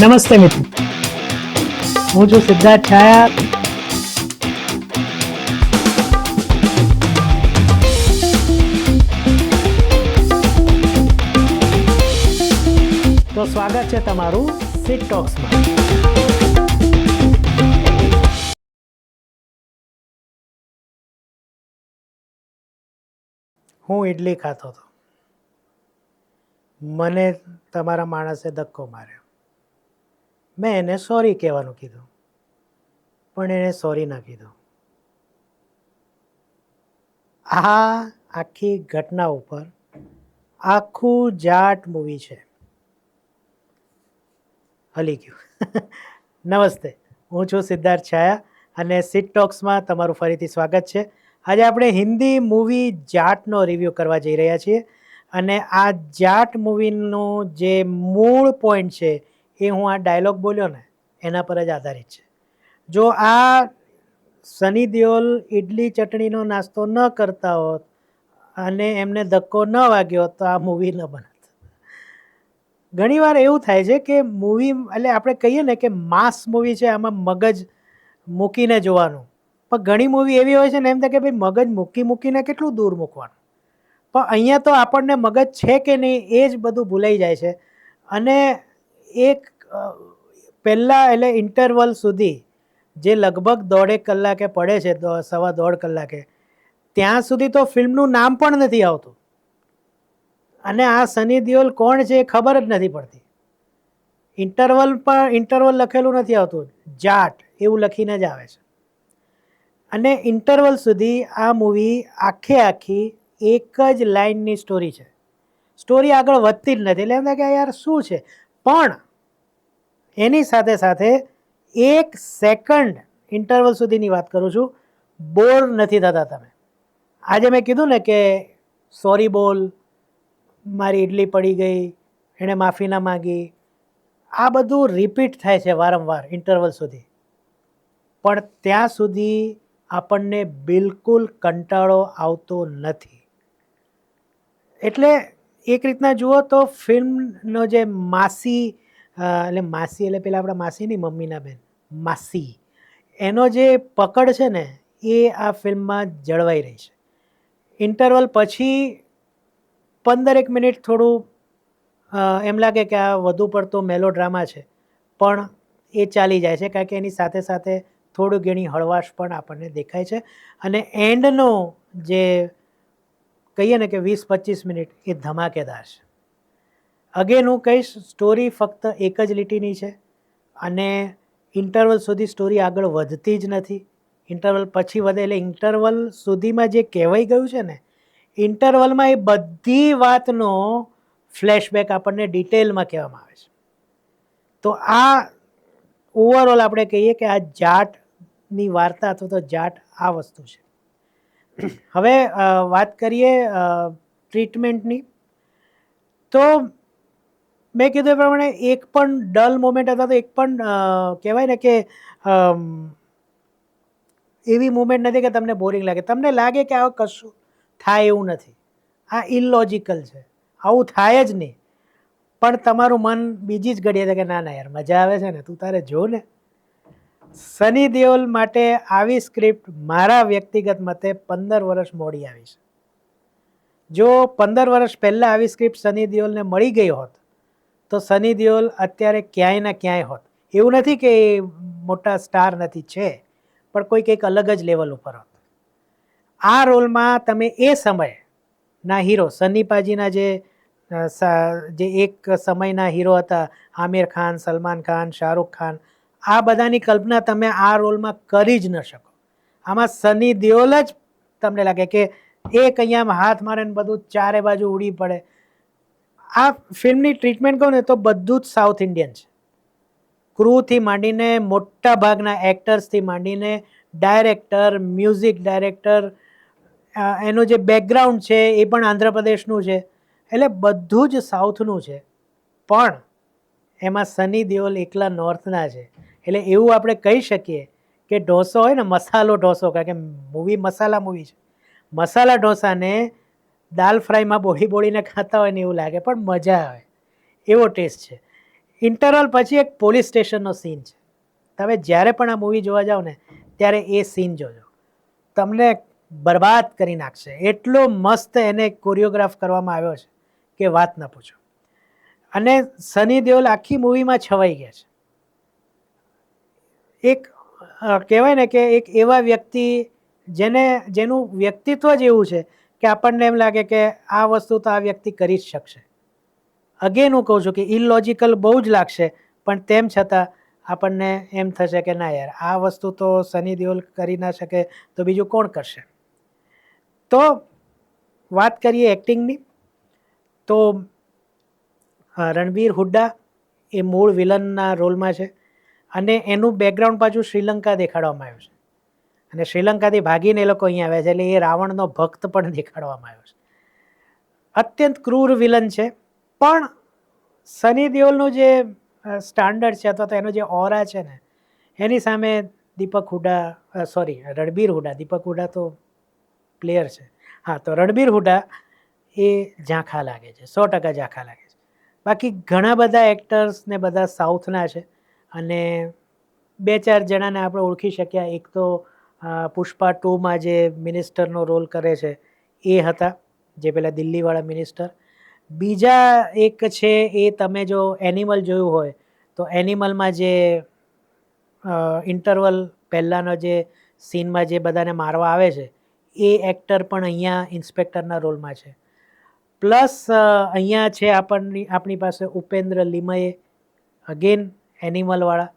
નમસ્તે મિત્રો. હું છું સિદ્ધાર્થ છાયા. તો સ્વાગત છે તમારું સિટ ટોક્સમાં હું ઇડલી ખાતો હતો. મને તમારા માણસે ધક્કો માર્યો. મેં એને સોરી કહેવાનું કીધું. પણ એણે સોરી ના કીધું. આ આખી ઘટના ઉપર આખું જાટ મૂવી છે. હલી ગયું. નમસ્તે. હું છું સિદ્ધાર્થ છાયા અને સિટ ટોક્સમાં તમારું ફરીથી સ્વાગત છે. આજે આપણે હિન્દી મૂવી જાટનો રિવ્યૂ કરવા જઈ રહ્યા છીએ. અને આ જાટ મૂવીનું જે મૂળ પોઈન્ટ છે એ હું આ ડાયલોગ બોલ્યો ને, એના પર જ આધારિત છે. જો આ સની દેઓલ ઇડલી ચટણીનો નાસ્તો ન કરતા હોત અને એમને ધક્કો ન વાગ્યો તો આ મૂવી ન બનત. ઘણીવાર એવું થાય છે કે મૂવી એટલે આપણે કહીએ ને કે માસ મૂવી છે, આમાં મગજ મૂકીને જોવાનું. પણ ઘણી મૂવી એવી હોય છે ને, એમ થાય કે ભાઈ, મગજ મૂકી મૂકીને કેટલું દૂર મૂકવાનું. પણ અહીંયા તો આપણને મગજ છે કે નહીં એ જ બધું ભૂલાઈ જાય છે. અને એક પહેલાં એટલે ઇન્ટરવલ સુધી જે લગભગ દોઢેક કલાકે પડે છે સવા દોઢ કલાકે, ત્યાં સુધી તો ફિલ્મનું નામ પણ નથી આવતું. અને આ સની દેઓલ કોણ છે એ ખબર જ નથી પડતી. ઇન્ટરવલ પણ ઇન્ટરવલ લખેલું નથી આવતું. જાટ, એવું લખીને જ આવે છે. અને ઇન્ટરવલ સુધી આ મૂવી આખે આખી એક જ લાઇનની સ્ટોરી છે. સ્ટોરી આગળ વધતી જ નથી. એટલે એમ કે યાર શું છે? પણ એની સાથે સાથે એક સેકન્ડ ઇન્ટરવલ સુધીની વાત કરું છું. બોર નથી થતા તમે. આજે મેં કીધું ને કે સોરી બોલ, મારી ઇડલી પડી ગઈ, એણે માફી ના માગી. આ બધું રિપીટ થાય છે વારંવાર ઇન્ટરવલ સુધી. પણ ત્યાં સુધી આપણને બિલકુલ કંટાળો આવતો નથી. એટલે એક રીતના જુઓ તો ફિલ્મનો જે માસી એટલે માસી, એટલે પેલા આપણા માસીની મમ્મીના બેન. માસી. એનો જે પકડ છે ને, એ આ ફિલ્મમાં જળવાઈ રહી છે. ઇન્ટરવલ પછી પંદરેક મિનિટ થોડું એમ લાગે કે આ વધુ પડતો મેલો ડ્રામા છે. પણ એ ચાલી જાય છે, કારણ કે એની સાથે સાથે થોડું ઘણી હળવાશ પણ આપણને દેખાય છે. અને એન્ડનો જે કહીએ ને કે વીસ પચીસ મિનિટ એ ધમાકેદાર છે. અગેન હું કહીશ સ્ટોરી ફક્ત એક જ લીટીની છે અને ઇન્ટરવલ સુધી સ્ટોરી આગળ વધતી જ નથી. ઇન્ટરવલ પછી વધે એટલે ઇન્ટરવલ સુધીમાં જે કહેવાઈ ગયું છે ને ઇન્ટરવલમાં એ બધી વાતનો ફ્લેશબેક આપણને ડિટેલમાં કહેવામાં આવે છે. તો આ ઓવરઓલ આપણે કહીએ કે આ જાટની વાર્તા અથવા તો જાટ આ વસ્તુ છે. હવે વાત કરીએ ટ્રીટમેન્ટની તો મેં કીધું એ પ્રમાણે એક પણ ડલ મોમેન્ટ અથવા તો એક પણ કહેવાય ને કે એવી મુમેન્ટ નથી કે તમને બોરિંગ લાગે. તમને લાગે કે આ કશું થાય એવું નથી. આ ઇલોજિકલ છે. આવું થાય જ નહીં. પણ તમારું મન બીજી જ ઘડીએ કે ના ના યાર, મજા આવે છે ને, તું તારે જો ને. સની દેઓલ માટે આવી સ્ક્રિપ્ટ મારા વ્યક્તિગત મતે પંદર વર્ષ મોડી આવી છે. જો પંદર વર્ષ પહેલાં આવી સ્ક્રિપ્ટ સની દેઓલને મળી ગઈ હોત તો સની દેઓલ અત્યારે ક્યાંય ના ક્યાંય હોત. એવું નથી કે એ મોટા સ્ટાર નથી, છે. પણ કોઈ કંઈક અલગ જ લેવલ ઉપર હોત. આ રોલમાં તમે એ સમયના હીરો સની પાજીના જે જે એક સમયના હીરો હતા, આમિર ખાન, સલમાન ખાન, શાહરૂખ ખાન, આ બધાની કલ્પના તમે આ રોલમાં કરી જ ન શકો. આમાં સની દેઓલ જ તમને લાગે કે એક અહીંયા હાથ મારે ને બધું ચારે બાજુ ઉડી પડે. આ ફિલ્મની ટ્રીટમેન્ટ કહું ને તો બધું જ સાઉથ ઇન્ડિયન છે. ક્રૂથી માંડીને મોટા ભાગના એક્ટર્સથી માંડીને ડાયરેક્ટર મ્યુઝિક ડાયરેક્ટર એનું જે બેકગ્રાઉન્ડ છે એ પણ આંધ્રપ્રદેશનું છે. એટલે બધું જ સાઉથનું છે. પણ એમાં સની દેઓલ એકલા નોર્થના છે. એટલે એવું આપણે કહી શકીએ કે ઢોસો હોય ને મસાલો ઢોસો, કારણ કે મૂવી મસાલા મૂવી છે. મસાલા ઢોસાને દાલ ફ્રાયમાં બોળી બોળીને ખાતા હોય ને એવું લાગે, પણ મજા આવે. એવો ટેસ્ટ છે. ઇન્ટરવલ પછી એક પોલીસ સ્ટેશનનો સીન છે. તમે જ્યારે પણ આ મૂવી જોવા જાઓ ને, ત્યારે એ સીન જોજો. તમને બરબાદ કરી નાખશે. એટલો મસ્ત એને કોરિયોગ્રાફ કરવામાં આવ્યો છે કે વાત ન પૂછો. અને સની દેઓલ આખી મૂવીમાં છવાઈ ગયા છે. એક કહેવાય ને કે એક એવા વ્યક્તિ જેને, જેનું વ્યક્તિત્વ જ એવું છે કે આપણને એમ લાગે કે આ વસ્તુ તો આ વ્યક્તિ કરી જ શકશે. અગેન હું કહું છું કે ઇલોજિકલ બહુ જ લાગશે, પણ તેમ છતાં આપણને એમ થશે કે ના યાર, આ વસ્તુ તો સની દેઓલ કરી ના શકે તો બીજું કોણ કરશે? તો વાત કરીએ એક્ટિંગની તો રણબીર હુડ્ડા એ મૂળ વિલનના રોલમાં છે અને એનું બેકગ્રાઉન્ડ પાછું શ્રીલંકા દેખાડવામાં આવ્યું છે. અને શ્રીલંકાથી ભાગીને એ લોકો અહીંયા આવ્યા છે. એટલે એ રાવણનો ભક્ત પણ દેખાડવામાં આવ્યો છે. અત્યંત ક્રૂર વિલન છે. પણ સની દેઓલનું જે સ્ટાન્ડર્ડ છે અથવા તો એનો જે ઓરા છે ને, એની સામે દીપક હુડા સોરી રણબીર હુડા. દીપક હુડા તો પ્લેયર છે. હા, તો રણબીર હુડા એ ઝાંખા લાગે છે. સો ટકા ઝાંખા લાગે છે. બાકી ઘણા બધા એક્ટર્સ ને બધા સાઉથના છે. અને બે ચાર જણાને આપણે ઓળખી શક્યા. એક તો પુષ્પા ટુમાં જે મિનિસ્ટરનો રોલ કરે છે, એ હતા, જે પેલા દિલ્હીવાળા મિનિસ્ટર. બીજા એક છે, એ તમે જો એનિમલ જોયું હોય, તો એનિમલમાં જે ઇન્ટરવલ પહેલાંનો જે સીનમાં જે બધાને મારવા આવે છે, એ એક્ટર પણ અહીંયા ઇન્સ્પેક્ટરના રોલમાં છે. પ્લસ અહીંયા છે આપણની આપણી પાસે ઉપેન્દ્ર લીમયે, અગેન એનિમલવાળા.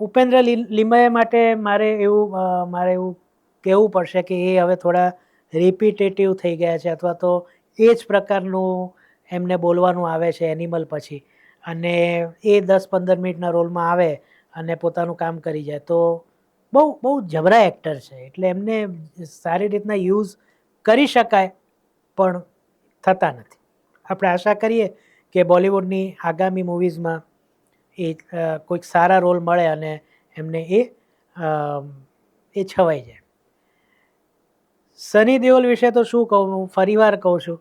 ઉપેન્દ્ર લી- લીમયે માટે મારે એવું મારે એવું કહેવું પડશે કે એ હવે થોડા રિપીટેટિવ થઈ ગયા છે અથવા તો એ જ પ્રકારનું એમને બોલવાનું આવે છે એનિમલ પછી. અને એ દસ પંદર મિનિટના રોલમાં આવે અને પોતાનું કામ કરી જાય. તો બહુ બહુ જબરા એક્ટર છે. એટલે એમને સારી રીતના યુઝ કરી શકાય, પણ થતા નથી. આપણે આશા કરીએ કે બોલિવૂડની આગામી મૂવીઝમાં એ કોઈક સારા રોલ મળે અને એમને એ એ છવાઈ જાય. સની દેઓલ વિશે તો શું કહું? હું ફરીવાર કહું છું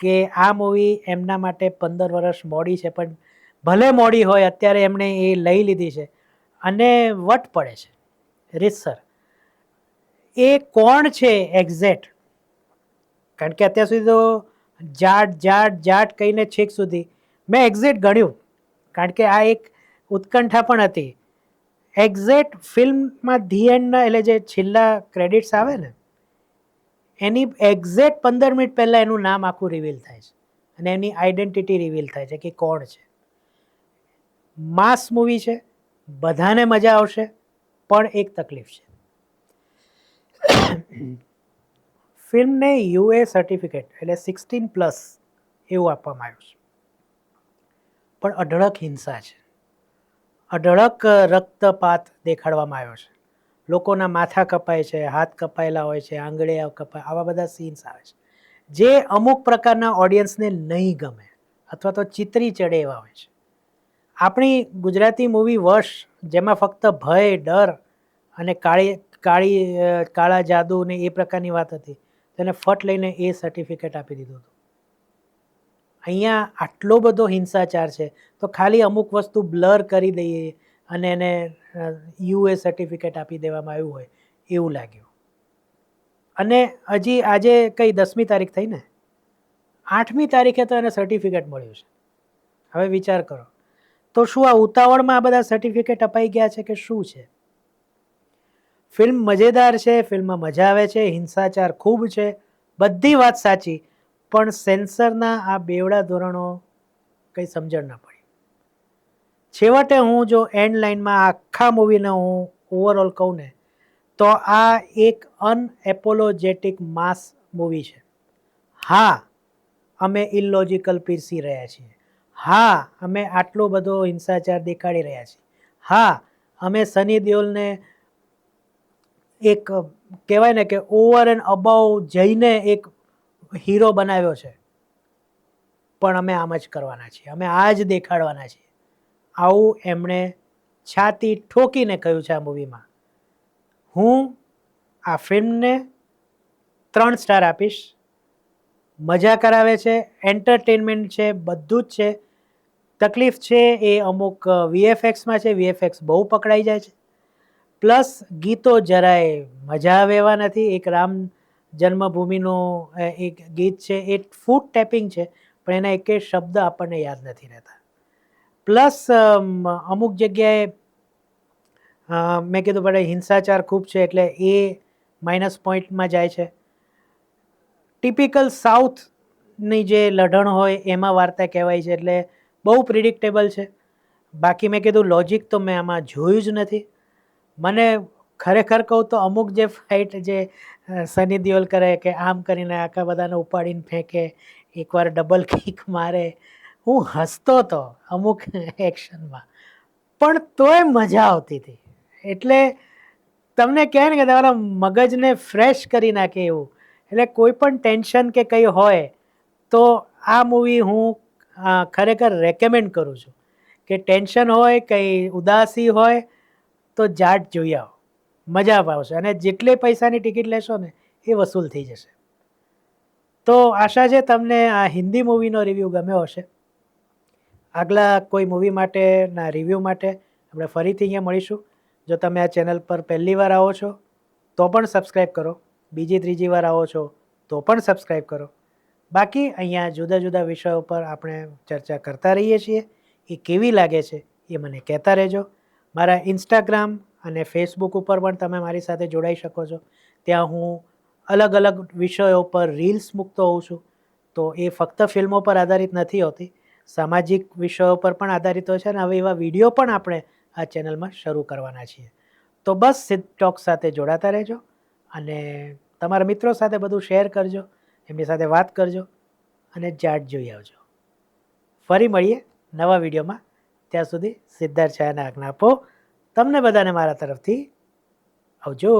કે આ મૂવી એમના માટે પંદર વર્ષ મોડી છે, પણ ભલે મોડી હોય, અત્યારે એમણે એ લઈ લીધી છે અને વટ પડે છે. રીતસર. એ કોણ છે એક્ઝેક્ટ કારણ કે અત્યાર સુધી તો જાટ જાટ જાટ કહીને છેક સુધી મેં એક્ઝેક્ટ ગણ્યું. કારણ કે આ એક ઉત્કંઠા પણ હતી. એક્ઝેક્ટ ફિલ્મમાં ધી એન્ડના એટલે જે છેલ્લા ક્રેડિટ્સ આવે ને, એની એક્ઝેક્ટ પંદર મિનિટ પહેલાં એનું નામ આખું રિવીલ થાય છે. અને એની આઈડેન્ટિટી રિવીલ થાય છે કે કોણ છે. માસ મૂવી છે, બધાને મજા આવશે, પણ એક તકલીફ છે. ફિલ્મને યુએ સર્ટિફિકેટ એટલે સિક્સટીન પ્લસ એવું આપવામાં આવ્યું છે. પણ અઢળક હિંસા છે. અઢળક રક્તપાત દેખાડવામાં આવ્યો છે. લોકોના માથા કપાય છે, હાથ કપાયેલા હોય છે આંગળીયા કપાય, આવા બધા સીન્સ આવે છે. જે અમુક પ્રકારના ઓડિયન્સને નહીં ગમે અથવા તો ચિતરી ચડે એવા હોય છે. આપણી ગુજરાતી મૂવી વર્ષ, જેમાં ફક્ત ભય, ડર અને કાળી કાળી કાળા જાદુ ને એ પ્રકારની વાત હતી, તેને ફટ લઈને એ સર્ટિફિકેટ આપી દીધું હતું. અહીંયા આટલો બધો હિંસાચાર છે, તો ખાલી અમુક વસ્તુ બ્લર કરી દઈએ અને એને યુએ સર્ટિફિકેટ આપી દેવામાં આવ્યું હોય, એવું લાગ્યું. અને હજી આજે કઈ દસમી તારીખ થઈ ને? આઠમી તારીખે તો એને સર્ટિફિકેટ મળ્યું છે. હવે વિચાર કરો. તો શું આ ઉતાવળમાં આ બધા સર્ટિફિકેટ અપાઈ ગયા છે કે શું છે? ફિલ્મ મજેદાર છે, ફિલ્મમાં મજા આવે છે, હિંસાચાર ખૂબ છે, બધી વાત સાચી પણ સેન્સરના આ બેવડા ધોરણો કંઈ સમજણ ના પડી. છેવટે હું જો એન્ડ લાઇનમાં આખા મૂવીને હું ઓવરઓલ કહું ને, તો આ એક અનએપોલોજેટિક માસ મૂવી છે. હા, અમે ઇલોજિકલ પીરસી રહ્યા છીએ. હા, અમે આટલો બધો હિંસાચાર દેખાડી રહ્યા છીએ. હા, અમે સની દેઓલને એક કહેવાય ને કે ઓવર એન્ડ અબાઉ જઈને એક હીરો બનાવ્યો છે. પણ અમે આમ જ કરવાના છીએ. અમે આ જ દેખાડવાના છીએ. આવું એમણે છાતી ઠોકીને કહ્યું છે આ મૂવીમાં. હું આ ફિલ્મને ત્રણ સ્ટાર આપીશ. મજા કરાવે છે, એન્ટરટેનમેન્ટ છે, બધું જ છે. તકલીફ છે એ અમુક વીએફએક્સમાં છે, વીએફએક્સ બહુ પકડાઈ જાય છે. પ્લસ ગીતો જરાય મજા આવે એવા નથી. એક રામ જન્મભૂમિનું એક ગીત છે, એ ફૂટ ટેપિંગ છે, પણ એના એકે શબ્દ આપણને યાદ નથી રહેતા. પ્લસ અમુક જગ્યાએ મેં કીધું પડે હિંસાચાર ખૂબ છે, એટલે એ માઇનસ પોઈન્ટમાં જાય છે. ટિપિકલ સાઉથની જે લઢણ હોય, એમાં વાર્તા કહેવાય છે, એટલે બહુ પ્રિડિક્ટેબલ છે. બાકી મેં કીધું લોજિક તો મેં આમાં જોયું જ નથી. મને ખરેખર કહું તો અમુક જે ફાઇટ જે સની દિયોલ કરે કે આમ કરીને આખા બધાને ઉપાડીને ફેંકે, એકવાર ડબલ કિક મારે, હું હસતો હતો અમુક એક્શનમાં પણ તોય મજા આવતી હતી. એટલે તમને કહે ને કે તમારા મગજને ફ્રેશ કરી નાખે એવું. એટલે કોઈ પણ ટેન્શન કે કંઈ હોય, તો આ મૂવી હું ખરેખર રેકમેન્ડ કરું છું. કે ટેન્શન હોય, કંઈ ઉદાસી હોય, તો જાટ જોઈ આવો. મજા આવશે અને જેટલે પૈસાની ટિકિટ લેશો ને એ વસૂલ થઈ જશે. તો આશા છે તમને આ હિન્દી મૂવીનો રિવ્યૂ ગમ્યો હશે. આગલા કોઈ મૂવી માટેના રિવ્યૂ માટે આપણે ફરીથી અહીંયા મળીશું. જો તમે આ ચેનલ પર પહેલી વાર આવો છો, તો પણ સબસ્ક્રાઈબ કરો. બીજી, ત્રીજી વાર આવો છો, તો પણ સબસ્ક્રાઈબ કરો. બાકી અહીંયા જુદા જુદા વિષયો પર આપણે ચર્ચા કરતા રહીએ છીએ. એ કેવી લાગે છે એ મને કહેતા રહેજો. મારા ઇન્સ્ટાગ્રામ અને ફેસબુક ઉપર પણ તમે મારી સાથે જોડાઈ શકો છો. ત્યાં હું અલગ અલગ વિષયો પર રીલ્સ મૂકતો હોઉં છું. તો એ ફક્ત ફિલ્મો પર આધારિત નથી હોતી. સામાજિક વિષયો પર પણ આધારિત હોય છે અને હવે એવા વીડિયો પણ આપણે આ ચેનલમાં શરૂ કરવાના છીએ. તો બસ સિદ્ધ ટોક સાથે જોડાતા રહેજો અને તમારા મિત્રો સાથે બધું શેર કરજો, એમની સાથે વાત કરજો અને જાટ જોઈ આવજો. ફરી મળીએ નવા વિડીયોમાં. ત્યાં સુધી સિદ્ધાર્થ છાયાને આજ્ઞા આપો. તમને બધાને મારા તરફથી આવજો.